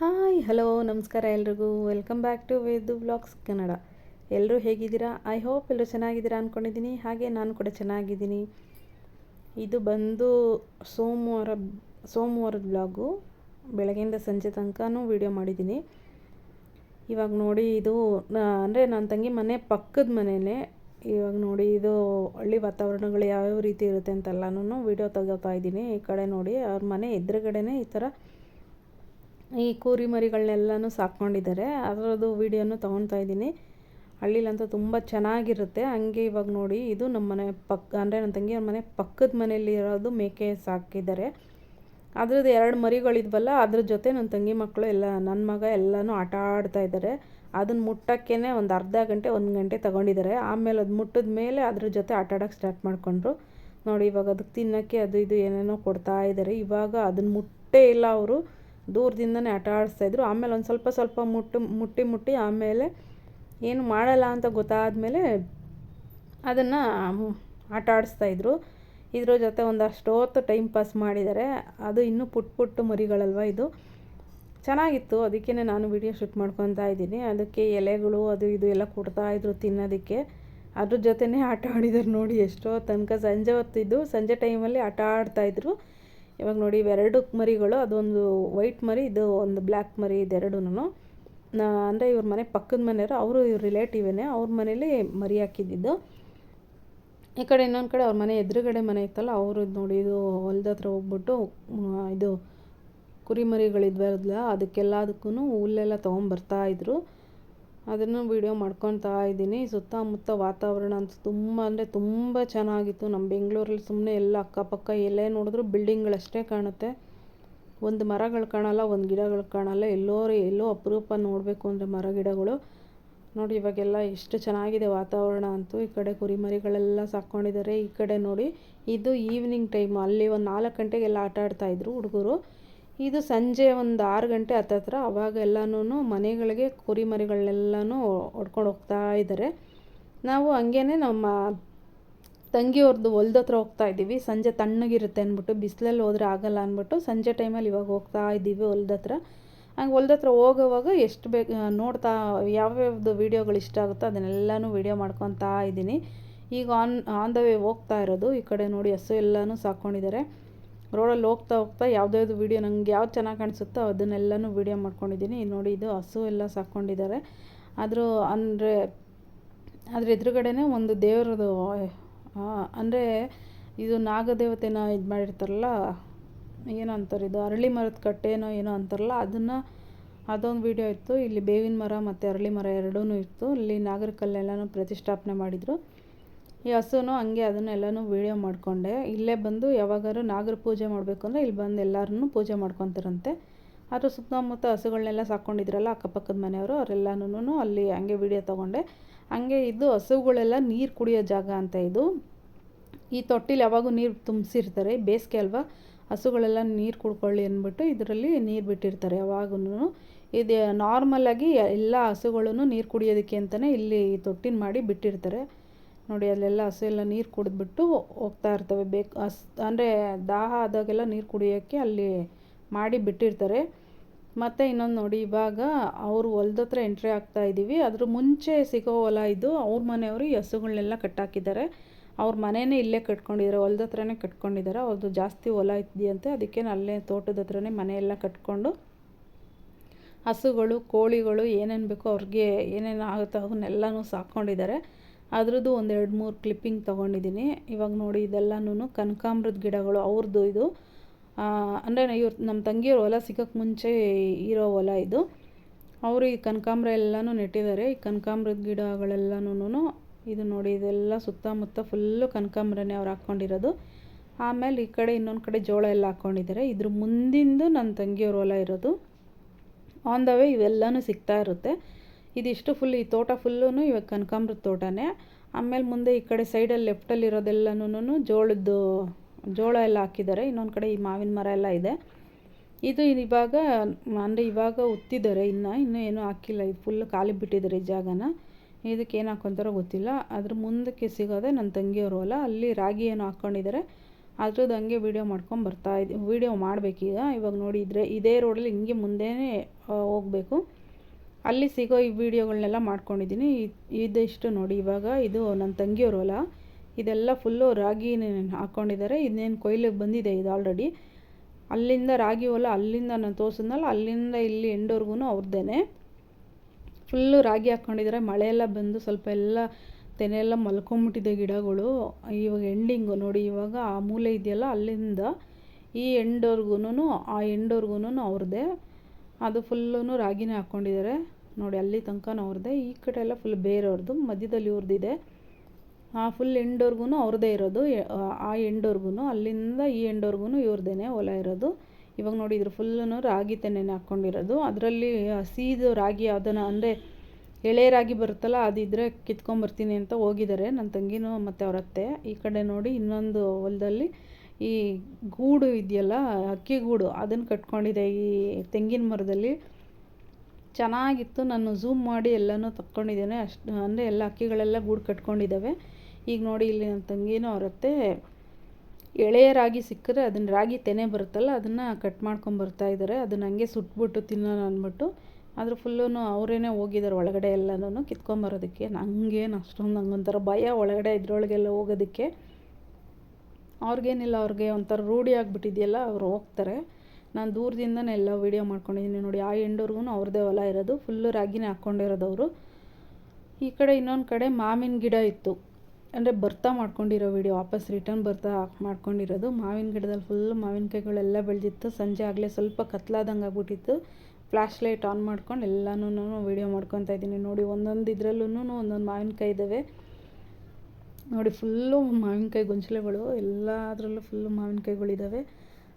Hi, hello, ನಮಸ್ಕಾರ ಎಲ್ರಿಗೂ. Welcome back to Vedu blogs Kannada. ಎಲ್ಲರೂ ಹೇಗಿದ್ದೀರಾ? ಐ ಹೋಪ್ ಎಲ್ಲರೂ ಚೆನ್ನಾಗಿದ್ದೀರಾ ಅಂದ್ಕೊಂಡಿದ್ದೀನಿ ಹಾಗೆ ನಾನು ಕೂಡ ಚೆನ್ನಾಗಿದ್ದೀನಿ. ಇದು ಬಂದು ಸೋಮವಾರ, ಸೋಮವಾರದ ಬ್ಲಾಗು. ಬೆಳಗ್ಗೆಯಿಂದ ಸಂಜೆ ತನಕನೂ ವೀಡಿಯೋ ಮಾಡಿದ್ದೀನಿ. ಇವಾಗ ನೋಡಿ ಇದು ಅಂದರೆ ನನ್ನ ತಂಗಿ ಮನೆ ಪಕ್ಕದ ಮನೆಯೇ ಇವಾಗ ನೋಡಿ ಇದು ಹಳ್ಳಿ ವಾತಾವರಣಗಳು ಯಾವ್ಯಾವ ರೀತಿ ಇರುತ್ತೆ ಅಂತೆಲ್ಲನೂ ವೀಡಿಯೋ ತೆಗೋತಾ ಇದ್ದೀನಿ. ಈ ಕಡೆ ನೋಡಿ ಅವ್ರ ಮನೆ ಎದುರುಗಡೆನೇ ಈ ಥರ ಈ ಕೂರಿ ಮರಿಗಳನ್ನೆಲ್ಲನೂ ಸಾಕ್ಕೊಂಡಿದ್ದಾರೆ. ಅದರದ್ದು ವೀಡಿಯೋನು ತೊಗೊತಾ ಇದ್ದೀನಿ. ಹಳ್ಳಿಲಂತೂ ತುಂಬ ಚೆನ್ನಾಗಿರುತ್ತೆ. ಹಂಗೆ ಇವಾಗ ನೋಡಿ, ಇದು ನಮ್ಮ ಮನೆ ಪಕ್ಕ ಅಂದರೆ ನನ್ನ ತಂಗಿಯವ್ರ ಮನೆ ಪಕ್ಕದ ಮನೆಯಲ್ಲಿ ಇರೋದು ಮೇಕೆ ಸಾಕಿದ್ದಾರೆ. ಅದ್ರದ್ದು ಎರಡು ಮರಿಗಳಿದ್ವಲ್ಲ, ಅದ್ರ ಜೊತೆ ನನ್ನ ತಂಗಿ ಮಕ್ಕಳು ಎಲ್ಲ ನನ್ನ ಮಗ ಎಲ್ಲನೂ ಆಟ ಆಡ್ತಾ ಇದ್ದಾರೆ. ಅದನ್ನು ಮುಟ್ಟಕ್ಕೇ ಒಂದು ಅರ್ಧ ಗಂಟೆ, ಒಂದು ಗಂಟೆ ತಗೊಂಡಿದ್ದಾರೆ. ಆಮೇಲೆ ಅದು ಮುಟ್ಟಿದ ಮೇಲೆ ಅದ್ರ ಜೊತೆ ಆಟ ಆಡೋಕ್ಕೆ ಸ್ಟಾರ್ಟ್ ಮಾಡಿಕೊಂಡ್ರು. ನೋಡಿ, ಇವಾಗ ಅದಕ್ಕೆ ತಿನ್ನೋಕ್ಕೆ ಅದು ಇದು ಏನೇನೋ ಕೊಡ್ತಾ ಇದ್ದಾರೆ. ಇವಾಗ ಅದನ್ನು ಮುಟ್ಟೇ ಇಲ್ಲ ಅವರು. ದೂರದಿಂದನೇ ಆಟ ಆಡಿಸ್ತಾಯಿದ್ರು ಆಮೇಲೆ ಒಂದು ಸ್ವಲ್ಪ ಸ್ವಲ್ಪ ಮುಟ್ಟು, ಮುಟ್ಟಿ ಮುಟ್ಟಿ ಆಮೇಲೆ ಏನು ಮಾಡಲ್ಲ ಅಂತ ಗೊತ್ತಾದಮೇಲೆ ಅದನ್ನು ಆಟ ಆಡಿಸ್ತಾಯಿದ್ರು ಇದ್ರ ಜೊತೆ ಒಂದಷ್ಟು ಹೊತ್ತು ಟೈಮ್ ಪಾಸ್ ಮಾಡಿದ್ದಾರೆ ಅದು ಇನ್ನೂ ಪುಟ್ ಪುಟ್ಟು ಮರಿಗಳಲ್ವ ಇದು? ಚೆನ್ನಾಗಿತ್ತು. ಅದಕ್ಕೇ ನಾನು ವಿಡಿಯೋ ಶೂಟ್ ಮಾಡ್ಕೊತಾ ಇದ್ದೀನಿ. ಅದಕ್ಕೆ ಎಲೆಗಳು ಅದು ಇದು ಎಲ್ಲ ಕೊಡ್ತಾಯಿದ್ರು ತಿನ್ನೋದಕ್ಕೆ. ಅದ್ರ ಜೊತೆನೇ ಆಟ ಆಡಿದ್ರು ನೋಡಿ ಎಷ್ಟೋ ತನಕ. ಸಂಜೆ ಹೊತ್ತಿದ್ದು, ಸಂಜೆ ಟೈಮಲ್ಲಿ ಆಟ ಆಡ್ತಾಯಿದ್ರು ಇವಾಗ ನೋಡಿ ಇವೆರಡು ಮರಿಗಳು, ಅದೊಂದು ವೈಟ್ ಮರಿ, ಇದು ಒಂದು ಬ್ಲ್ಯಾಕ್ ಮರಿ ಇದೆರಡೂ ಅಂದರೆ ಇವ್ರ ಮನೆ ಪಕ್ಕದ ಮನೆಯವರು, ಅವರು ಇವ್ರ ರಿಲೇಟಿವೇನೆ, ಅವ್ರ ಮನೇಲಿ ಮರಿ ಹಾಕಿದ್ದಿದ್ದು. ಈ ಕಡೆ ಇನ್ನೊಂದು ಕಡೆ ಅವ್ರ ಮನೆ ಎದುರುಗಡೆ ಮನೆ ಇತ್ತಲ್ಲ, ಅವರು ನೋಡಿ ಇದು ಹೊಲ್ದ ಹತ್ರ ಹೋಗ್ಬಿಟ್ಟು ಇದು ಕುರಿ ಮರಿಗಳಿದ್ವಲ್ಲ ಅದಕ್ಕೆಲ್ಲದಕ್ಕೂ ಹುಲ್ಲೆಲ್ಲ ತೊಗೊಂಬರ್ತಾಯಿದ್ರು ಅದನ್ನು ವೀಡಿಯೋ ಮಾಡ್ಕೊತಾ ಇದ್ದೀನಿ. ಸುತ್ತಮುತ್ತ ವಾತಾವರಣ ಅಂತೂ ತುಂಬ ಅಂದರೆ ತುಂಬ ಚೆನ್ನಾಗಿತ್ತು. ನಮ್ಮ ಬೆಂಗಳೂರಲ್ಲಿ ಸುಮ್ಮನೆ ಎಲ್ಲ ಅಕ್ಕಪಕ್ಕ ಎಲ್ಲೇ ನೋಡಿದ್ರು ಬಿಲ್ಡಿಂಗ್ಗಳಷ್ಟೇ ಕಾಣುತ್ತೆ. ಒಂದು ಮರಗಳು ಕಾಣಲ್ಲ, ಒಂದು ಗಿಡಗಳು ಕಾಣಲ್ಲ. ಎಲ್ಲೋ ಎಲ್ಲೋ ಅಪರೂಪ ನೋಡಬೇಕು ಅಂದರೆ ಮರ ಗಿಡಗಳು. ನೋಡಿ, ಇವಾಗೆಲ್ಲ ಎಷ್ಟು ಚೆನ್ನಾಗಿದೆ ವಾತಾವರಣ ಅಂತೂ. ಈ ಕಡೆ ಕುರಿಮರಿಗಳೆಲ್ಲ ಸಾಕ್ಕೊಂಡಿದ್ದಾರೆ ಈ ಕಡೆ ನೋಡಿ, ಇದು ಈವ್ನಿಂಗ್ ಟೈಮ್ ಅಲ್ಲಿ ಒಂದು ನಾಲ್ಕು ಗಂಟೆಗೆಲ್ಲ ಆಟ ಆಡ್ತಾಯಿದ್ರು ಹುಡುಗರು. ಇದು ಸಂಜೆ ಒಂದು ಆರು ಗಂಟೆ ಹತ್ತತ್ರ, ಅವಾಗ ಎಲ್ಲನೂ ಮನೆಗಳಿಗೆ ಕುರಿಮರಿಗಳನ್ನೆಲ್ಲನೂ ಹೊಡ್ಕೊಂಡು ಹೋಗ್ತಾ ಇದ್ದಾರೆ ನಾವು ಹಂಗೇ ನಮ್ಮ ತಂಗಿಯವ್ರದ್ದು ಹೊಲ್ದತ್ರ ಹೋಗ್ತಾ ಇದ್ದೀವಿ. ಸಂಜೆ ತಣ್ಣಗಿರುತ್ತೆ ಅಂದ್ಬಿಟ್ಟು, ಬಿಸಿಲಲ್ಲಿ ಹೋದ್ರೆ ಆಗಲ್ಲ ಅಂದ್ಬಿಟ್ಟು ಸಂಜೆ ಟೈಮಲ್ಲಿ ಇವಾಗ ಹೋಗ್ತಾ ಇದ್ದೀವಿ ಹೊಲ್ದತ್ರ. ಹಂಗೆ ಹೊಲ್ದತ್ರ ಹೋಗೋವಾಗ ಎಷ್ಟು ಬೇಕು ನೋಡ್ತಾ, ಯಾವ್ಯಾವ್ದು ವೀಡಿಯೋಗಳು ಇಷ್ಟ ಆಗುತ್ತೋ ಅದನ್ನೆಲ್ಲನೂ ವೀಡಿಯೋ ಮಾಡ್ಕೊತಾ ಇದ್ದೀನಿ. ಈಗ ಆನ್ ಆನ್ ದ ವೇ ಹೋಗ್ತಾ ಇರೋದು. ಈ ಕಡೆ ನೋಡಿ ಹಸು ಎಲ್ಲನೂ ಸಾಕ್ಕೊಂಡಿದ್ದಾರೆ ರೋಡಲ್ಲಿ ಹೋಗ್ತಾ ಹೋಗ್ತಾ ಯಾವುದ್ಯಾವ್ದು ವೀಡಿಯೋ ನನಗೆ ಯಾವ್ದು ಚೆನ್ನಾಗಿ ಕಾಣಿಸುತ್ತೋ ಅದನ್ನೆಲ್ಲನೂ ವೀಡಿಯೋ ಮಾಡ್ಕೊಂಡಿದ್ದೀನಿ. ನೋಡಿ, ಇದು ಹಸು ಎಲ್ಲ ಸಾಕ್ಕೊಂಡಿದ್ದಾರೆ. ಆದರೂ ಅಂದರೆ ಅದ್ರ ಎದುರುಗಡೆನೇ ಒಂದು ದೇವರದು ಅಂದರೆ ಇದು ನಾಗದೇವತೆನ ಇದು ಮಾಡಿರ್ತಾರಲ್ಲ, ಏನೋ ಅಂತಾರೆ ಇದು, ಅರಳಿ ಮರದ ಕಟ್ಟೆನೋ ಏನೋ ಅಂತಾರಲ್ಲ, ಅದನ್ನು, ಅದೊಂದು ವೀಡಿಯೋ ಇತ್ತು. ಇಲ್ಲಿ ಬೇವಿನ ಮರ ಮತ್ತು ಅರಳಿ ಮರ ಎರಡೂ ಇತ್ತು. ಇಲ್ಲಿ ನಾಗರ ಕಲ್ಲೆಲ್ಲನೂ ಪ್ರತಿಷ್ಠಾಪನೆ ಮಾಡಿದರು. ಈ ಹಸುನು ಹಂಗೆ ಅದನ್ನೆಲ್ಲನೂ ವೀಡಿಯೋ ಮಾಡಿಕೊಂಡೆ. ಇಲ್ಲೇ ಬಂದು ಯಾವಾಗಾದ್ರು ನಾಗರ ಪೂಜೆ ಮಾಡಬೇಕು ಅಂದರೆ ಇಲ್ಲಿ ಬಂದು ಎಲ್ಲರೂ ಪೂಜೆ ಮಾಡ್ಕೊತಾರಂತೆ. ಆದರೂ ಸುತ್ತಮುತ್ತ ಹಸುಗಳನ್ನೆಲ್ಲ ಸಾಕ್ಕೊಂಡಿದ್ರಲ್ಲ ಅಕ್ಕಪಕ್ಕದ ಮನೆಯವರು ಅವರೆಲ್ಲನೂ ಅಲ್ಲಿ ಹಂಗೆ ವೀಡಿಯೋ ತೊಗೊಂಡೆ. ಹಂಗೆ ಇದು ಹಸುಗಳೆಲ್ಲ ನೀರು ಕುಡಿಯೋ ಜಾಗ ಅಂತ ಇದು. ಈ ತೊಟ್ಟಿಲಿ ಯಾವಾಗೂ ನೀರು ತುಂಬಿಸಿರ್ತಾರೆ, ಬೇಸಿಗೆ ಅಲ್ವಾ? ಹಸುಗಳೆಲ್ಲ ನೀರು ಕುಡ್ಕೊಳ್ಳಿ ಅಂದ್ಬಿಟ್ಟು ಇದರಲ್ಲಿ ನೀರು ಬಿಟ್ಟಿರ್ತಾರೆ ಯಾವಾಗೂ ಇದು ನಾರ್ಮಲಾಗಿ ಎಲ್ಲ ಹಸುಗಳೂ ನೀರು ಕುಡಿಯೋದಕ್ಕೆ ಅಂತಲೇ ಇಲ್ಲಿ ತೊಟ್ಟಿನ ಮಾಡಿ ಬಿಟ್ಟಿರ್ತಾರೆ. ನೋಡಿ, ಅಲ್ಲೆಲ್ಲ ಹಸು ಎಲ್ಲ ನೀರು ಕುಡಿದ್ಬಿಟ್ಟು ಹೋಗ್ತಾ ಇರ್ತವೆ. ಬೇಕು ಹಸ್, ಅಂದರೆ ದಾಹ ಆದಾಗೆಲ್ಲ ನೀರು ಕುಡಿಯೋಕ್ಕೆ ಅಲ್ಲಿ ಮಾಡಿ ಬಿಟ್ಟಿರ್ತಾರೆ. ಮತ್ತು ಇನ್ನೊಂದು ನೋಡಿ, ಇವಾಗ ಅವರು ಹೊಲ್ದ ಹತ್ರ ಎಂಟ್ರಿ ಆಗ್ತಾ ಇದ್ದೀವಿ ಅದ್ರ ಮುಂಚೆ ಸಿಗೋ ಹೊಲ ಇದು. ಅವ್ರ ಮನೆಯವರು ಈ ಹಸುಗಳನ್ನೆಲ್ಲ ಕಟ್ಟಾಕಿದ್ದಾರೆ. ಅವ್ರ ಮನೆಯೇ ಇಲ್ಲೇ ಕಟ್ಕೊಂಡಿದ್ದಾರೆ. ಹೊಲ್ದ ಹತ್ರನೇ ಕಟ್ಕೊಂಡಿದ್ದಾರೆ. ಅವ್ರದ್ದು ಜಾಸ್ತಿ ಹೊಲ ಇದೆಯಂತೆ. ಅದಕ್ಕೆ ಅಲ್ಲೇ ತೋಟದ ಹತ್ರನೇ ಮನೆಯೆಲ್ಲ ಕಟ್ಕೊಂಡು ಹಸುಗಳು, ಕೋಳಿಗಳು ಏನೇನು ಬೇಕೋ ಅವ್ರಿಗೆ ಏನೇನು ಆಗುತ್ತೋ ಅವನ್ನೆಲ್ಲನೂ ಸಾಕ್ಕೊಂಡಿದ್ದಾರೆ. ಅದ್ರದ್ದು ಒಂದು ಎರಡು ಮೂರು ಕ್ಲಿಪ್ಪಿಂಗ್ ತೊಗೊಂಡಿದ್ದೀನಿ. ಇವಾಗ ನೋಡಿ ಇದೆಲ್ಲನೂ ಕನಕಾಂಬ್ರದ ಗಿಡಗಳು ಅವ್ರದ್ದು ಇದು. ಅಂದರೆ ಇವ್ರ ನಮ್ಮ ತಂಗಿಯವ್ರ ಹೊಲ ಸಿಗೋಕ್ಕೆ ಮುಂಚೆ ಇರೋ ಹೊಲ ಇದು. ಅವರು ಈ ಕನಕಾಂಬ್ರ ಎಲ್ಲನೂ ನೆಟ್ಟಿದ್ದಾರೆ. ಈ ಕನಕಾಂಬ್ರದ ಗಿಡಗಳೆಲ್ಲನೂ ಇದು ನೋಡಿ ಇದೆಲ್ಲ ಸುತ್ತಮುತ್ತ ಫುಲ್ಲು ಕನಕಾಂಬ್ರನೇ ಅವ್ರು ಹಾಕ್ಕೊಂಡಿರೋದು. ಆಮೇಲೆ ಈ ಕಡೆ ಇನ್ನೊಂದು ಕಡೆ ಜೋಳ ಎಲ್ಲ ಹಾಕ್ಕೊಂಡಿದ್ದಾರೆ. ಇದ್ರ ಮುಂದಿಂದು ನನ್ನ ತಂಗಿಯವ್ರ ಹೊಲ ಇರೋದು. ಆನ್ ದ ವೇ ಇವೆಲ್ಲನೂ ಸಿಗ್ತಾ ಇರುತ್ತೆ. ಇದಿಷ್ಟು ಫುಲ್ ಈ ತೋಟ ಫುಲ್ಲೂ ಇವಾಗ ಕನಕಾಂಬ್ರದ ತೋಟನೇ. ಆಮೇಲೆ ಮುಂದೆ ಈ ಕಡೆ ಸೈಡಲ್ಲಿ ಲೆಫ್ಟಲ್ಲಿರೋದೆಲ್ಲನೂ ಜೋಳದ್ದು, ಜೋಳ ಎಲ್ಲ ಹಾಕಿದ್ದಾರೆ. ಇನ್ನೊಂದು ಕಡೆ ಈ ಮಾವಿನ ಮರ ಎಲ್ಲ ಇದೆ. ಇದು ಇವಾಗ, ಅಂದರೆ ಇವಾಗ ಉತ್ತಿದ್ದಾರೆ. ಇನ್ನು, ಇನ್ನೂ ಏನೂ ಹಾಕಿಲ್ಲ. ಇದು ಫುಲ್ ಖಾಲಿ ಬಿಟ್ಟಿದ್ದಾರೆ ಈ ಜಾಗನ. ಇದಕ್ಕೆ ಏನು ಹಾಕ್ಕೊಂತಾರೋ ಗೊತ್ತಿಲ್ಲ. ಅದ್ರ ಮುಂದಕ್ಕೆ ಸಿಗೋದೆ ನನ್ನ ತಂಗಿಯವರು ಅಲ್ಲ ಅಲ್ಲಿ ರಾಗಿ ಏನು ಹಾಕ್ಕೊಂಡಿದ್ದಾರೆ ಅದ್ರದ್ದು ಹಂಗೆ ವೀಡಿಯೋ ಮಾಡ್ಕೊಂಡು ಬರ್ತಾ ಇದ್ದೀವಿ ವೀಡಿಯೋ ಮಾಡಬೇಕೀಗ. ಇವಾಗ ನೋಡಿದರೆ ಇದೇ ರೋಡಲ್ಲಿ ಹಿಂಗೆ ಮುಂದೆನೇ ಹೋಗಬೇಕು. ಅಲ್ಲಿ ಸಿಗೋ ಈ ವಿಡಿಯೋಗಳನ್ನೆಲ್ಲ ಮಾಡ್ಕೊಂಡಿದ್ದೀನಿ. ಇದಿಷ್ಟು ನೋಡಿ. ಇವಾಗ ಇದು ನನ್ನ ತಂಗಿಯವರು ಹೊಲ ಇದೆಲ್ಲ ಫುಲ್ಲು ರಾಗಿ ಹಾಕ್ಕೊಂಡಿದ್ದಾರೆ ಇನ್ನೇನು ಕೊಯ್ಲಿಗೆ ಬಂದಿದೆ ಇದು ಆಲ್ರೆಡಿ ಅಲ್ಲಿಂದ ರಾಗಿ ಹೊಲ, ಅಲ್ಲಿಂದ ನಾನು ತೋರಿಸಿದ್ನಲ್ಲ ಅಲ್ಲಿಂದ ಇಲ್ಲಿ ಎಂಡೋರ್ಗು ಅವ್ರದ್ದೇ ಫುಲ್ಲು ರಾಗಿ ಹಾಕ್ಕೊಂಡಿದ್ದಾರೆ ಮಳೆ ಎಲ್ಲ ಬಂದು ಸ್ವಲ್ಪ ಎಲ್ಲ ತೆನೆ ಎಲ್ಲ ಮಲ್ಕೊಂಬಿಟ್ಟಿದೆ ಗಿಡಗಳು. ಇವಾಗ ಎಂಡಿಂಗು ನೋಡಿ. ಇವಾಗ ಆ ಮೂಲೆ ಇದೆಯಲ್ಲ, ಅಲ್ಲಿಂದ ಈ ಎಂಡೋರ್ಗು ಆ ಎಂಡೋರ್ಗೂ ಅವ್ರದ್ದೇ ಅದು ಫುಲ್ಲು ರಾಗಿನೇ ಹಾಕ್ಕೊಂಡಿದ್ದಾರೆ ನೋಡಿ, ಅಲ್ಲಿ ತನಕ ಅವ್ರದ್ದೇ. ಈ ಕಡೆ ಎಲ್ಲ ಫುಲ್ ಬೇರೆಯವ್ರದ್ದು. ಮಧ್ಯದಲ್ಲಿ ಇವ್ರದ್ದಿದೆ ಆ ಫುಲ್ ಎಂಡೋರ್ಗು ಅವ್ರದ್ದೇ ಇರೋದು. ಆ ಎಂಡೋರ್ಗು ಅಲ್ಲಿಂದ ಈ ಎಂಡೋರ್ಗು ಇವ್ರದ್ದೇ ಹೊಲ ಇರೋದು. ಇವಾಗ ನೋಡಿ, ಇದ್ರ ಫುಲ್ಲೂ ರಾಗಿ ತೆನೆನೇ ಹಾಕ್ಕೊಂಡಿರೋದು ಅದರಲ್ಲಿ ಹಸೀದು ರಾಗಿ ಯಾವುದನ್ನ ಅಂದರೆ ಎಳೆ ರಾಗಿ ಬರುತ್ತಲ್ಲ ಅದಿದ್ದರೆ ಕಿತ್ಕೊಂಬರ್ತೀನಿ ಅಂತ ಹೋಗಿದ್ದಾರೆ ನನ್ನ ತಂಗಿನೂ ಮತ್ತು ಅವ್ರ ಅತ್ತೆ. ಈ ಕಡೆ ನೋಡಿ, ಇನ್ನೊಂದು ಹೊಲದಲ್ಲಿ ಈ ಗೂಡು ಇದೆಯಲ್ಲ, ಅಕ್ಕಿ ಗೂಡು ಅದನ್ನು ಕಟ್ಕೊಂಡಿದೆ ಈ ತೆಂಗಿನ ಮರದಲ್ಲಿ. ಚೆನ್ನಾಗಿತ್ತು. ನಾನು ಝೂಮ್ ಮಾಡಿ ಎಲ್ಲನೂ ತಕ್ಕೊಂಡಿದ್ದೇನೆ ಅಷ್ಟು, ಅಂದರೆ ಎಲ್ಲ ಅಕ್ಕಿಗಳೆಲ್ಲ ಗೂಡು ಕಟ್ಕೊಂಡಿದ್ದಾವೆ. ಈಗ ನೋಡಿ ಇಲ್ಲಿ ನನ್ನ ತಂಗಿನೂ ಅವರತ್ತೆ ಎಳೆಯ ರಾಗಿ ಸಿಕ್ಕರೆ ಅದನ್ನು ರಾಗಿ ತೆನೆ ಬರುತ್ತಲ್ಲ, ಅದನ್ನು ಕಟ್ ಮಾಡ್ಕೊಂಬರ್ತಾ ಇದ್ದಾರೆ ಅದನ್ನು ಹಂಗೆ ಸುಟ್ಬಿಟ್ಟು ತಿನ್ನೋಣ ಅಂದ್ಬಿಟ್ಟು ಆದ್ರೆ ಫುಲ್ಲೂ ಅವರೇನೆ ಹೋಗಿದ್ದಾರೆ ಒಳಗಡೆ ಎಲ್ಲನೂ ಕಿತ್ಕೊಂಬರೋದಕ್ಕೆ ನನಗೇನು ಅಷ್ಟೊಂದು ನಂಗೊಂಥರ ಭಯ ಒಳಗಡೆ ಇದ್ರೊಳಗೆಲ್ಲ ಹೋಗೋದಕ್ಕೆ. ಅವ್ರಿಗೇನಿಲ್ಲ, ಅವ್ರಿಗೆ ಒಂಥರ ರೂಢಿ ಆಗಿಬಿಟ್ಟಿದೆಯಲ್ಲ, ಅವ್ರು ಹೋಗ್ತಾರೆ. ನಾನು ದೂರದಿಂದನೇ ಎಲ್ಲ ವೀಡಿಯೋ ಮಾಡ್ಕೊಂಡಿದ್ದೀನಿ ನೋಡಿ, ಆ ಎಂಡೋರ್ಗು ಅವ್ರದ್ದೇ ಹೊಲ ಇರೋದು ಫುಲ್ಲು ರಾಗಿನೇ ಹಾಕ್ಕೊಂಡಿರೋದು ಅವರು ಈ ಕಡೆ ಇನ್ನೊಂದು ಕಡೆ ಮಾವಿನ ಗಿಡ ಇತ್ತು. ಅಂದರೆ ಬರ್ತಾ ಮಾಡ್ಕೊಂಡಿರೋ ವೀಡಿಯೋ ವಾಪಸ್ ರಿಟರ್ನ್ ಬರ್ತಾ ಮಾಡ್ಕೊಂಡಿರೋದು. ಮಾವಿನ ಗಿಡದಲ್ಲಿ ಫುಲ್ ಮಾವಿನಕಾಯಿಗಳೆಲ್ಲ ಬೆಳೆದಿತ್ತು. ಸಂಜೆ ಆಗಲೇ ಸ್ವಲ್ಪ ಕತ್ಲಾದಂಗೆ ಆಗ್ಬಿಟ್ಟಿತ್ತು. ಫ್ಲ್ಯಾಶ್ ಲೈಟ್ ಆನ್ ಮಾಡ್ಕೊಂಡು ಎಲ್ಲನೂ ವೀಡಿಯೋ ಮಾಡ್ಕೊತಾ ಇದ್ದೀನಿ. ನೋಡಿ, ಒಂದೊಂದು ಇದರಲ್ಲೂ ಒಂದೊಂದು ಮಾವಿನಕಾಯಿ ಇದ್ದಾವೆ ನೋಡಿ ಫುಲ್ಲು ಮಾವಿನಕಾಯಿ ಗೊಂಚಲುಗಳು, ಎಲ್ಲದರಲ್ಲೂ ಫುಲ್ಲು ಮಾವಿನಕಾಯಿಗಳಿದ್ದಾವೆ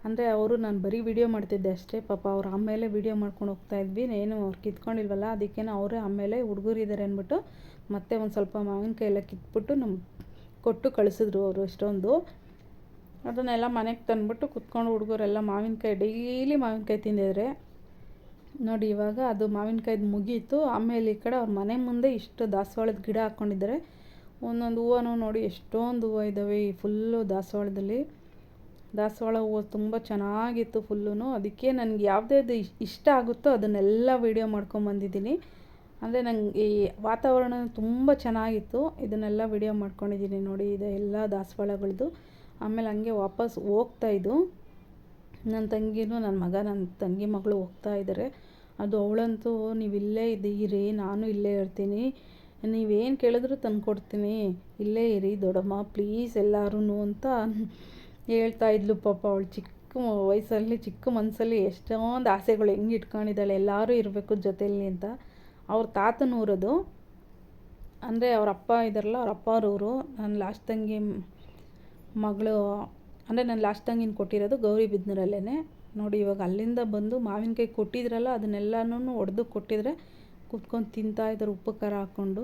ಅಂದರೆ ಅವರು ನಾನು ಬರೀ ವೀಡಿಯೋ ಮಾಡ್ತಿದ್ದೆ ಅಷ್ಟೇ, ಪಾಪ ಅವ್ರು ಆಮೇಲೆ ವೀಡಿಯೋ ಮಾಡ್ಕೊಂಡು ಹೋಗ್ತಾ ಇದ್ವಿ. ಏನು ಅವ್ರು ಕಿತ್ಕೊಂಡಿಲ್ವಲ್ಲ ಅದಕ್ಕೆ ಅವರೇ ಆಮೇಲೆ ಹುಡುಗರಿದ್ದಾರೆ ಅಂದ್ಬಿಟ್ಟು ಮತ್ತೆ ಒಂದು ಸ್ವಲ್ಪ ಮಾವಿನಕಾಯಿ ಎಲ್ಲ ಕಿತ್ಬಿಟ್ಟು ನಮ್ಮ ಕೊಟ್ಟು ಕಳಿಸಿದ್ರು ಅವರು ಎಷ್ಟೊಂದು. ಅದನ್ನೆಲ್ಲ ಮನೆಗೆ ತಂದ್ಬಿಟ್ಟು ಕುತ್ಕೊಂಡು ಹುಡುಗರೆಲ್ಲ ಮಾವಿನಕಾಯಿ ಡೈಲಿ ಮಾವಿನಕಾಯಿ ತಿಂದಿದ್ರೆ. ನೋಡಿ ಇವಾಗ ಅದು ಮಾವಿನಕಾಯ್ದು ಮುಗೀತು. ಆಮೇಲೆ ಈ ಕಡೆ ಅವ್ರ ಮನೆ ಮುಂದೆ ಇಷ್ಟು ದಾಸವಾಳದ ಗಿಡ ಹಾಕ್ಕೊಂಡಿದ್ದಾರೆ ಒಂದೊಂದು ಹೂವನೂ ನೋಡಿ ಎಷ್ಟೊಂದು ಹೂವು ಇದ್ದಾವೆ ಈ ಫುಲ್ಲು ದಾಸವಾಳದಲ್ಲಿ. ದಾಸವಾಳ ಹೂವು ತುಂಬ ಚೆನ್ನಾಗಿತ್ತು ಫುಲ್ಲೂ ಅದಕ್ಕೆ ನನಗೆ ಯಾವುದ್ಯಾವ್ದು ಇಷ್ಟ ಆಗುತ್ತೋ ಅದನ್ನೆಲ್ಲ ವೀಡಿಯೋ ಮಾಡ್ಕೊಂಬಂದಿದ್ದೀನಿ. ಅಂದರೆ ನಂಗೆ ಈ ವಾತಾವರಣ ತುಂಬ ಚೆನ್ನಾಗಿತ್ತು. ಇದನ್ನೆಲ್ಲ ವಿಡಿಯೋ ಮಾಡ್ಕೊಂಡಿದ್ದೀನಿ ನೋಡಿ ಇದೆ ಎಲ್ಲ ದಾಸವಾಳಗಳದ್ದು ಆಮೇಲೆ ಹಂಗೆ ವಾಪಸ್ ಹೋಗ್ತಾಯಿದ್ದು ನನ್ನ ತಂಗಿನೂ ನನ್ನ ಮಗ ನನ್ನ ತಂಗಿ ಮಗಳು ಹೋಗ್ತಾ ಇದ್ದಾರೆ ಅದು ಅವಳಂತೂ ನೀವು ಇಲ್ಲೇ ಇದ್ದೀರಿ, ನಾನು ಇಲ್ಲೇ ಇರ್ತೀನಿ. ನೀವೇನು ಕೇಳಿದ್ರು ತಂದು ಕೊಡ್ತೀನಿ ಇಲ್ಲೇ ಇರಿ ದೊಡ್ಡಮ್ಮ ಪ್ಲೀಸ್ ಎಲ್ಲರೂ ಅಂತ ಹೇಳ್ತಾ ಇದ್ಲು ಪಾಪ ಅವಳು ಚಿಕ್ಕ ವಯಸ್ಸಲ್ಲಿ, ಚಿಕ್ಕ ಮನಸ್ಸಲ್ಲಿ ಎಷ್ಟೊಂದು ಆಸೆಗಳು ಹೆಂಗೆ ಇಟ್ಕೊಂಡಿದ್ದಾಳೆ, ಎಲ್ಲರೂ ಇರಬೇಕು ಜೊತೆಯಲ್ಲಿ ಅಂತ. ಅವ್ರ ತಾತನೂರದು ಅಂದರೆ ಅವ್ರ ಅಪ್ಪ ಇದ್ದಾರಲ್ಲ ಅವ್ರ ಅಪ್ಪ ಊರು. ನನ್ನ ಲಾಸ್ಟ್ ತಂಗಿ ಮಗಳು, ಅಂದರೆ ನನ್ನ ಲಾಸ್ಟ್ ತಂಗಿನ ಕೊಟ್ಟಿರೋದು ಗೌರಿ ಬಿದ್ನೂರಲ್ಲೇ ನೋಡಿ ಇವಾಗ ಅಲ್ಲಿಂದ ಬಂದು ಮಾವಿನಕಾಯಿ ಕೊಟ್ಟಿದ್ರಲ್ಲ ಅದನ್ನೆಲ್ಲನೂ ಒಡೆದು ಕೊಟ್ಟಿದ್ರೆ ಕುತ್ಕೊಂಡು ತಿಂತಾಯಿದ್ದಾರೆ ಉಪ್ಪು ಖಾರ ಹಾಕ್ಕೊಂಡು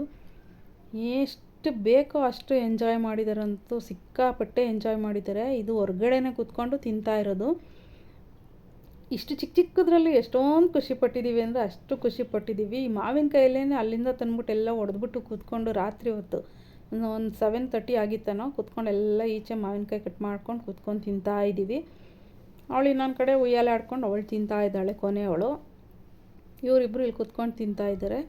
ಎಷ್ಟು ಬೇಕೋ ಅಷ್ಟು ಎಂಜಾಯ್ ಮಾಡಿದಾರಂತೂ ಸಿಕ್ಕಾಪಟ್ಟೆ ಎಂಜಾಯ್ ಮಾಡಿದ್ದಾರೆ. ಇದು ಹೊರ್ಗಡೆನೇ ಕೂತ್ಕೊಂಡು ತಿಂತಾ ಇರೋದು. ಇಷ್ಟು ಚಿಕ್ಕ ಚಿಕ್ಕದ್ರಲ್ಲಿ ಎಷ್ಟೊಂದು ಖುಷಿ ಪಟ್ಟಿದ್ದೀವಿ ಅಂದರೆ ಅಷ್ಟು ಖುಷಿ ಪಟ್ಟಿದ್ದೀವಿ. ಈ ಮಾವಿನಕಾಯಲ್ಲೇ ಅಲ್ಲಿಂದ ತಂದ್ಬಿಟ್ಟು ಎಲ್ಲ ಹೊಡೆದ್ಬಿಟ್ಟು ಕೂತ್ಕೊಂಡು ರಾತ್ರಿ ಹೊತ್ತು ಒಂದು ಸೆವೆನ್ ತರ್ಟಿ ಆಗಿತ್ತನೋ ಕೂತ್ಕೊಂಡು ಎಲ್ಲ ಈಚೆ ಮಾವಿನಕಾಯಿ ಕಟ್ ಮಾಡ್ಕೊಂಡು ಕೂತ್ಕೊಂಡು ತಿಂತಾ ಇದ್ದೀವಿ. ಅವಳು ಇನ್ನೊಂದು ಕಡೆ ಉಯ್ಯಾಲೆ ಆಡ್ಕೊಂಡು ಅವಳು ತಿಂತಾ ಇದ್ದಾಳೆ ಕೊನೆಯವಳು. ಇವರಿಬ್ಬರು ಇಲ್ಲಿ ಕೂತ್ಕೊಂಡು ತಿಂತಾ ಇದ್ದಾರೆ.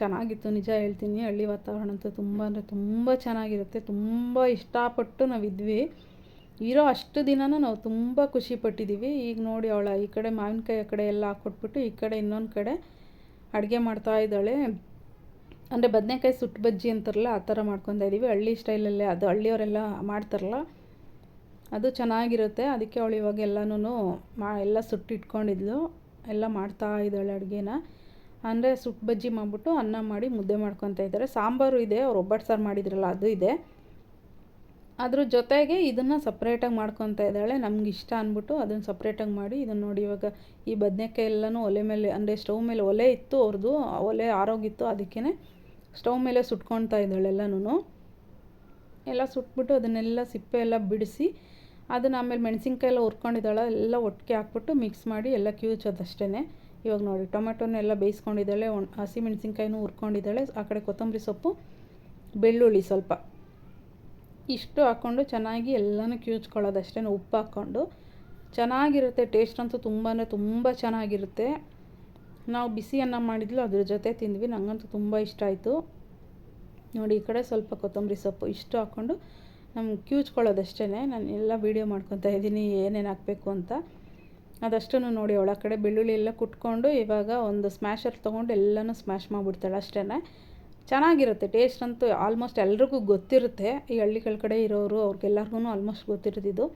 ಚೆನ್ನಾಗಿತ್ತು, ನಿಜ ಹೇಳ್ತೀನಿ. ಹಳ್ಳಿ ವಾತಾವರಣ ಅಂತೂ ತುಂಬ ಅಂದರೆ ತುಂಬ ಚೆನ್ನಾಗಿರುತ್ತೆ. ತುಂಬ ಇಷ್ಟಪಟ್ಟು ನಾವಿದ್ವಿ. ಇರೋ ಅಷ್ಟು ದಿನನೂ ನಾವು ತುಂಬ ಖುಷಿ ಪಟ್ಟಿದ್ದೀವಿ ಈಗ ನೋಡಿ ಅವಳ ಈ ಕಡೆ ಮಾವಿನಕಾಯಿ ಆ ಕಡೆ ಎಲ್ಲ ಹಾಕ್ಕೊಟ್ಬಿಟ್ಟು ಈ ಕಡೆ ಇನ್ನೊಂದು ಕಡೆ ಅಡುಗೆ ಮಾಡ್ತಾ ಇದ್ದಾಳೆ. ಅಂದರೆ ಬದನೆಕಾಯಿ ಸುಟ್ಟು ಬಜ್ಜಿ ಅಂತಾರಲ್ಲ, ಆ ಥರ ಮಾಡ್ಕೊತಾ ಇದ್ದೀವಿ ಹಳ್ಳಿ ಸ್ಟೈಲಲ್ಲೇ ಅದು ಹಳ್ಳಿಯವರೆಲ್ಲ ಮಾಡ್ತಾರಲ್ಲ, ಅದು ಚೆನ್ನಾಗಿರುತ್ತೆ. ಅದಕ್ಕೆ ಅವಳು ಇವಾಗ ಎಲ್ಲನೂ ಮಾ ಎಲ್ಲ ಸುಟ್ಟು ಇಟ್ಕೊಂಡಿದ್ಲು ಎಲ್ಲ ಮಾಡ್ತಾ ಇದ್ದಾಳೆ ಅಡುಗೆನ. ಅಂದರೆ ಸುಟ್ಟು ಬಜ್ಜಿ ಮಾಡಿಬಿಟ್ಟು ಅನ್ನ ಮಾಡಿ ಮುದ್ದೆ ಮಾಡ್ಕೊತಾ ಇದ್ದಾರೆ. ಸಾಂಬಾರು ಇದೆ, ಅವ್ರು ಒಬ್ಬಟ್ಟು ಸಾರು ಮಾಡಿದ್ರಲ್ಲ, ಅದು ಇದೆ. ಅದ್ರ ಜೊತೆಗೆ ಇದನ್ನು ಸಪ್ರೇಟಾಗಿ ಮಾಡ್ಕೊತಾ ಇದ್ದಾಳೆ, ನಮ್ಗೆ ಇಷ್ಟ ಅಂದ್ಬಿಟ್ಟು ಅದನ್ನು ಸಪ್ರೇಟಾಗಿ ಮಾಡಿ ಇದನ್ನು ನೋಡಿ ಇವಾಗ ಈ ಬದನೆಕಾಯಿ ಎಲ್ಲನೂ ಒಲೆ ಮೇಲೆ, ಅಂದರೆ ಸ್ಟವ್ ಮೇಲೆ ಒಲೆ ಇತ್ತು ಅವ್ರದ್ದು ಒಲೆ ಆರೋಗಿತ್ತು ಅದಕ್ಕೇ ಸ್ಟವ್ ಮೇಲೆ ಸುಟ್ಕೊತಾ ಇದ್ದಾಳೆ ಎಲ್ಲನೂ ಎಲ್ಲ ಸುಟ್ಬಿಟ್ಟು ಅದನ್ನೆಲ್ಲ ಸಿಪ್ಪೆ ಎಲ್ಲ ಬಿಡಿಸಿ ಅದನ್ನು ಆಮೇಲೆ ಮೆಣಸಿನ್ಕಾಯಿ ಎಲ್ಲ ಹುರ್ಕೊಂಡಿದ್ದಾಳೆ, ಎಲ್ಲ ಒಟ್ಟಿಗೆ ಹಾಕ್ಬಿಟ್ಟು ಮಿಕ್ಸ್ ಮಾಡಿ ಎಲ್ಲ ಕಿವುಚೋದಷ್ಟೇ ಇವಾಗ ನೋಡಿ, ಟೊಮೆಟೊನೆಲ್ಲ ಬೇಯಿಸ್ಕೊಂಡಿದ್ದಾಳೆ ಹಸಿ ಮೆಣಸಿನ್ಕಾಯಿನೂ ಹುರ್ಕೊಂಡಿದ್ದಾಳೆ, ಆ ಕಡೆ ಕೊತ್ತಂಬರಿ ಸೊಪ್ಪು, ಬೆಳ್ಳುಳ್ಳಿ ಸ್ವಲ್ಪ. ಇಷ್ಟು ಹಾಕ್ಕೊಂಡು ಚೆನ್ನಾಗಿ ಎಲ್ಲನೂ ಕ್ಯೂಚ್ಕೊಳ್ಳೋದಷ್ಟೇ ಉಪ್ಪು ಹಾಕ್ಕೊಂಡು. ಚೆನ್ನಾಗಿರುತ್ತೆ ಟೇಸ್ಟ್ ಅಂತೂ ತುಂಬ ತುಂಬ ಚೆನ್ನಾಗಿರುತ್ತೆ. ನಾವು ಬಿಸಿ ಅನ್ನ ಮಾಡಿದ್ಲು, ಅದ್ರ ಜೊತೆ ತಿಂದ್ವಿ ನನಗಂತೂ ತುಂಬ ಇಷ್ಟ ಆಯಿತು. ನೋಡಿ, ಈ ಕಡೆ ಸ್ವಲ್ಪ ಕೊತ್ತಂಬರಿ ಸೊಪ್ಪು ಇಷ್ಟು ಹಾಕ್ಕೊಂಡು, ನಮ್ಗೆ ಕ್ಯೂಚ್ಕೊಳ್ಳೋದಷ್ಟೇ ನಾನು ಎಲ್ಲ ವೀಡಿಯೋ ಮಾಡ್ಕೊತಾ ಇದ್ದೀನಿ, ಏನೇನು ಹಾಕಬೇಕು ಅಂತ. ಅದಷ್ಟು ನೋಡಿ ಒಳಗಡೆ ಬೆಳ್ಳುಳ್ಳಿ ಎಲ್ಲ ಕುಟ್ಕೊಂಡು ಇವಾಗ ಒಂದು ಸ್ಮ್ಯಾಶರ್ ತೊಗೊಂಡು ಎಲ್ಲನೂ ಸ್ಮ್ಯಾಶ್ ಮಾಡಿಬಿಡ್ತಾಳೆ ಅಷ್ಟೇ ಚೆನ್ನಾಗಿರುತ್ತೆ ಟೇಸ್ಟ್ ಅಂತೂ ಆಲ್ಮೋಸ್ಟ್ ಎಲ್ರಿಗೂ ಗೊತ್ತಿರುತ್ತೆ. ಈ ಹಳ್ಳಿಗಳ ಕಡೆ ಇರೋರು ಅವ್ರಿಗೆಲ್ಲರಿಗೂ ಆಲ್ಮೋಸ್ಟ್ ಗೊತ್ತಿರ್ತಿದ್ದು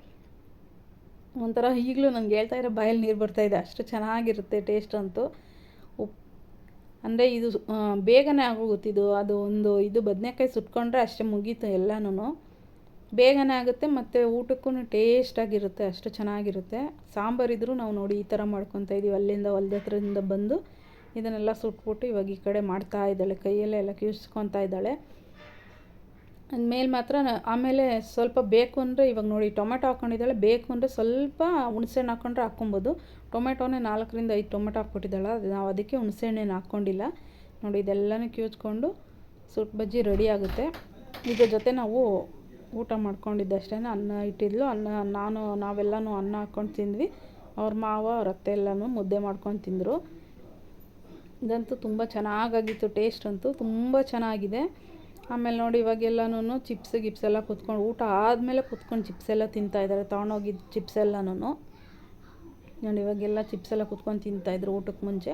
ಒಂಥರ ಈಗಲೂ ನನಗೆ ಹೇಳ್ತಾ ಇರೋ ಬಾಯಲ್ಲಿ ನೀರು ಬರ್ತಾಯಿದೆ ಅಷ್ಟು ಚೆನ್ನಾಗಿರುತ್ತೆ ಟೇಸ್ಟ್ ಅಂತೂ. ಉಪ್ ಅಂದರೆ ಇದು ಬೇಗನೆ ಆಗೋಗುತ್ತಿದ್ದು ಅದು ಒಂದು ಇದು ಬದನೆಕಾಯಿ ಸುಟ್ಕೊಂಡ್ರೆ ಅಷ್ಟೇ ಮುಗೀತು ಎಲ್ಲನೂ ಬೇಗನೆ ಆಗುತ್ತೆ ಮತ್ತು ಊಟಕ್ಕೂ ಟೇಸ್ಟಾಗಿರುತ್ತೆ ಅಷ್ಟು ಚೆನ್ನಾಗಿರುತ್ತೆ. ಸಾಂಬಾರಿದ್ರೂ ನಾವು ನೋಡಿ ಈ ಥರ ಮಾಡ್ಕೊತಾ ಇದ್ದೀವಿ ಅಲ್ಲಿಂದ ಹೊಲ್ದ ಹತ್ರದಿಂದ ಬಂದು ಇದನ್ನೆಲ್ಲ ಸುಟ್ಬಿಟ್ಟು ಇವಾಗ ಈ ಕಡೆ ಮಾಡ್ತಾ ಇದ್ದಾಳೆ, ಕೈಯಲ್ಲೇ ಎಲ್ಲ ಕಿವಿಸ್ಕೊತಾ ಇದ್ದಾಳೆ. ಅಂದಮೇಲೆ ಮಾತ್ರ ಆಮೇಲೆ ಸ್ವಲ್ಪ ಬೇಕು ಅಂದರೆ ಇವಾಗ ನೋಡಿ ಟೊಮೆಟೊ ಹಾಕ್ಕೊಂಡಿದ್ದಾಳೆ ಬೇಕು ಅಂದರೆ ಸ್ವಲ್ಪ ಹುಣಸೆಹಣ್ಣು ಹಾಕ್ಕೊಂಡ್ರೆ ಹಾಕ್ಕೊಬೋದು. ಟೊಮೆಟೊನೇ ನಾಲ್ಕರಿಂದ ಐದು ಟೊಮೆಟೊ ಹಾಕ್ಕೊಟ್ಟಿದ್ದಾಳೆ. ಅದು ನಾವು ಅದಕ್ಕೆ ಹುಣಸೆಹಣ್ಣೇನು ಹಾಕ್ಕೊಂಡಿಲ್ಲ. ನೋಡಿ ಇದೆಲ್ಲನೂ ಕಿವುಚ್ಕೊಂಡು ಸುಟ್ಟು ಬಜ್ಜಿ ರೆಡಿ ಆಗುತ್ತೆ. ಇದ್ರ ಜೊತೆ ನಾವು ಊಟ ಮಾಡ್ಕೊಂಡಿದ್ದಷ್ಟೇ ಅನ್ನ ಇಟ್ಟಿದ್ಲು. ಅನ್ನ ನಾನು, ನಾವೆಲ್ಲನೂ ಅನ್ನ ಹಾಕ್ಕೊಂಡು ತಿಂದ್ವಿ. ಅವ್ರ ಮಾವ, ಅವ್ರ ಅತ್ತೆ ಎಲ್ಲನೂ ಮುದ್ದೆ ಮಾಡ್ಕೊಂಡು ತಿಂದರು. ಇದಂತೂ ತುಂಬ ಚೆನ್ನಾಗಾಗಿತ್ತು ಟೇಸ್ಟ್ ಅಂತೂ ತುಂಬ ಚೆನ್ನಾಗಿದೆ. ಆಮೇಲೆ ನೋಡಿ ಇವಾಗೆಲ್ಲನೂ ಚಿಪ್ಸ್ ಗಿಪ್ಸ್ ಎಲ್ಲ ಕುತ್ಕೊಂಡು, ಊಟ ಆದಮೇಲೆ ಕುತ್ಕೊಂಡು ಚಿಪ್ಸ್ ಎಲ್ಲ ತಿಂತಾಯಿದ್ದಾರೆ ತೊಗೊಂಡೋಗಿದ್ದು ಚಿಪ್ಸ್ ಎಲ್ಲನೂ ನೋಡಿ ಇವಾಗೆಲ್ಲ ಚಿಪ್ಸ್ ಎಲ್ಲ ಕುತ್ಕೊಂಡು ತಿಂತಾಯಿದ್ರು ಊಟಕ್ಕೆ ಮುಂಚೆ.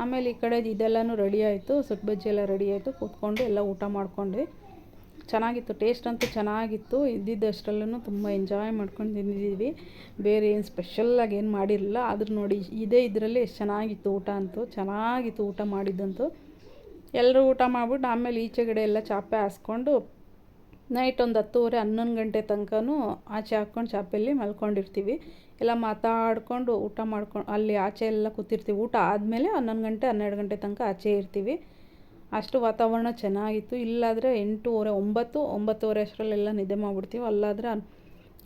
ಆಮೇಲೆ ಈ ಕಡೆ ಇದೆಲ್ಲನೂ ರೆಡಿ ಆಯಿತು ಸೊಪ್ಪು ಬಜ್ಜಿ ಎಲ್ಲ ರೆಡಿ ಆಯಿತು, ಕೂತ್ಕೊಂಡು ಎಲ್ಲ ಊಟ ಮಾಡ್ಕೊಂಡ್ವಿ. ಚೆನ್ನಾಗಿತ್ತು ಟೇಸ್ಟ್ ಅಂತೂ ಚೆನ್ನಾಗಿತ್ತು. ಇದ್ದಿದ್ದಷ್ಟರಲ್ಲೂ ತುಂಬ ಎಂಜಾಯ್ ಮಾಡ್ಕೊಂಡು ತಿಂದಿದ್ದೀವಿ. ಬೇರೆ ಏನು ಸ್ಪೆಷಲ್ಲಾಗಿ ಏನು ಮಾಡಿರಲಿಲ್ಲ. ಆದರೂ ನೋಡಿ, ಇದೇ ಇದರಲ್ಲಿ ಎಷ್ಟು ಚೆನ್ನಾಗಿತ್ತು ಊಟ ಅಂತೂ, ಚೆನ್ನಾಗಿತ್ತು ಊಟ ಮಾಡಿದ್ದಂತೂ. ಎಲ್ಲರೂ ಊಟ ಮಾಡಿಬಿಟ್ಟು ಆಮೇಲೆ ಈಚೆಗಡೆ ಎಲ್ಲ ಚಾಪೆ ಹಾಸ್ಕೊಂಡು ನೈಟ್ ಒಂದು ಹತ್ತುವರೆ, ಹನ್ನೊಂದು ಗಂಟೆ ತನಕನೂ ಆಚೆ ಹಾಕ್ಕೊಂಡು ಚಾಪೆಯಲ್ಲಿ ಮಲ್ಕೊಂಡಿರ್ತೀವಿ. ಎಲ್ಲ ಮಾತಾಡ್ಕೊಂಡು ಊಟ ಮಾಡ್ಕೊಂಡು ಅಲ್ಲಿ ಆಚೆ ಎಲ್ಲ ಕೂತಿರ್ತೀವಿ. ಊಟ ಆದಮೇಲೆ ಹನ್ನೊಂದು ಗಂಟೆ, ಹನ್ನೆರಡು ಗಂಟೆ ತನಕ ಆಚೆ ಇರ್ತೀವಿ. ಅಷ್ಟು ವಾತಾವರಣ ಚೆನ್ನಾಗಿತ್ತು. ಇಲ್ಲಾದರೆ ಎಂಟೂವರೆ, ಒಂಬತ್ತು, ಒಂಬತ್ತುವರೆ ಅಷ್ಟರಲ್ಲೆಲ್ಲ ನಿದ್ದೆ ಮಾಡಿಬಿಡ್ತೀವಿ? ಅಲ್ಲಾದರೆ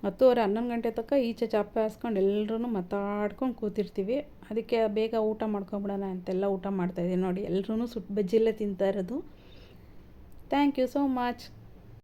ಹತ್ತುವರೆ, ಹನ್ನೊಂದು ಗಂಟೆ ತನಕ ಈಚೆ ಚಾಪೆ ಹಾಸ್ಕೊಂಡು ಎಲ್ಲರೂ ಮಾತಾಡ್ಕೊಂಡು ಕೂತಿರ್ತೀವಿ. ಅದಕ್ಕೆ ಬೇಗ ಊಟ ಮಾಡ್ಕೊಂಬಿಡೋಣ ಅಂತೆಲ್ಲ ಊಟ ಮಾಡ್ತಾಯಿದ್ದೀವಿ ನೋಡಿ. ಎಲ್ಲರೂ ಸುಟ್ಟು ಬಜ್ಜಿಯಲ್ಲೇ ತಿಂತಾ ಇರೋದು. Thank you so much